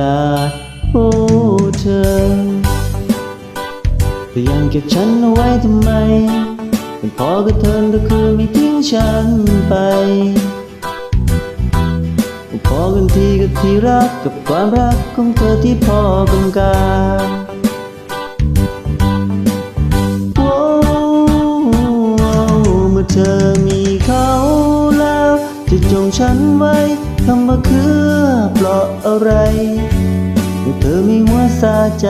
ลาดโอ้เธอแต่ยังเก็บฉันเอาไว้ทำไมเป็นพอกับเธอก็คือไม่ทิ้งฉันไปพอกันทีกับที่รักกับความรักของเธอที่พอกันกับ คือเพราะอะไรเมื่อเธอมีหัวซาใจ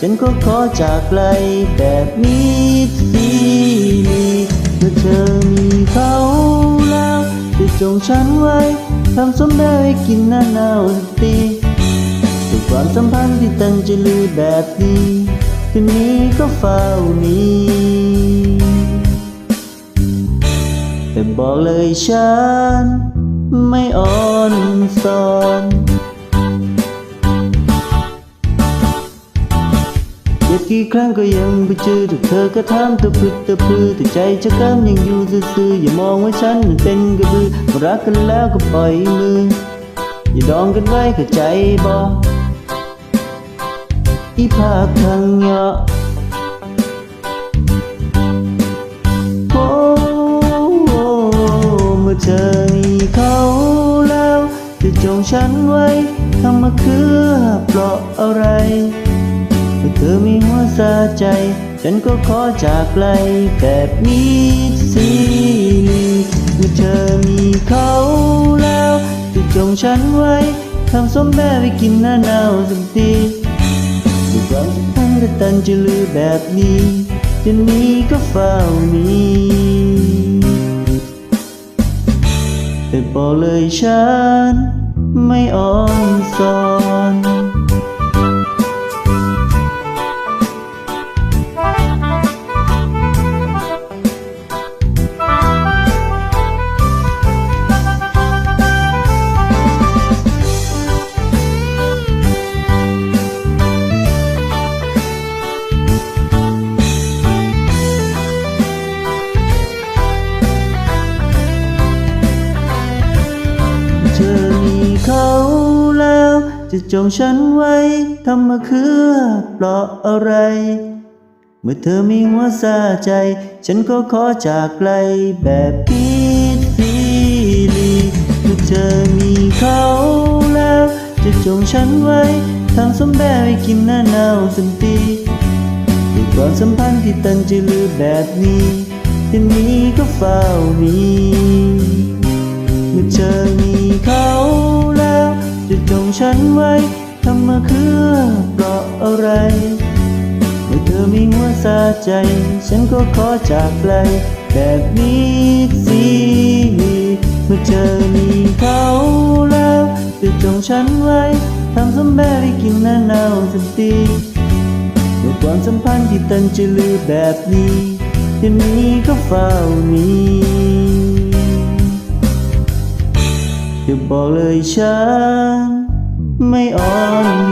ฉันก็ขอจากไกลแบบนี้สิเมื่อเธอมีเขาแล้วจะจงฉันไว้ทำสมได้ให้กินหน้าหนาวตีด้วยความสัมพันธ์ที่ตั้งจะลือแบบนี้คืนนี้ก็เฝ้านี้แต่บอกเลยฉันไม่อ่อนสอน จ็บกี่ครั้งก็ยังไปเจอถูกเธอก็ทำตัวพึดตัวพือแต่ใจจะกำยังอยู่ซื่อๆอย่ามองว่าฉันนั้นเป็นกระบือมารักกันแล้วก็ปล่อยมือ อย่าดองกันไว้เข้าใจบ่อีภาคทางเหยาะโอ้เมื่อเธอมีเขาแล้วจะจงฉันไว้ทำมาคือเพราอะไร มีหัวซาใจ ฉันก็ขอจากไกลแบบนี้สิเมื่อเธอมีเขาแล้วจะจงฉันไว้ทำสมแม่ไปกินหน้าหนาวสักทีด้วยความสัมพันธ์กตันจะลือแบบนี้จะหนี้ก็เฝ้านี้แต่บอกเลยฉันไม่อ่อนสอน จะจงฉันไว้ทำมาคือเพราอะไร เมื่อเธอมีหัวซาใจ ฉันก็ขอจากไกลแบบพีดีลีเมื่อเธอมีเขาแล้ว จะจงฉันไว้ทำสมแบบให้กินหน้าหนาวสันทีด้วยความสัมพันธ์ที่ตั้งใจลือแบบนี้ทีนี้ก็เฝ้ามีเมื่อเธอมี จงฉันไว้ทำมาคือเพราะอะไร เมื่อเธอมีหัวซาใจ ฉันก็ขอจากไกลแบบนี้สิเมื่อเธอมีเขาแล้วจะจงฉันไว้ทำสมแบบให้กินหน้าหนาวสักทีด้วยความสัมพันธ์ที่ตั้งใจลือแบบนี้ทีนี้ก็เฝ้านี้จะบอกเลยฉัน ไม่อ่อน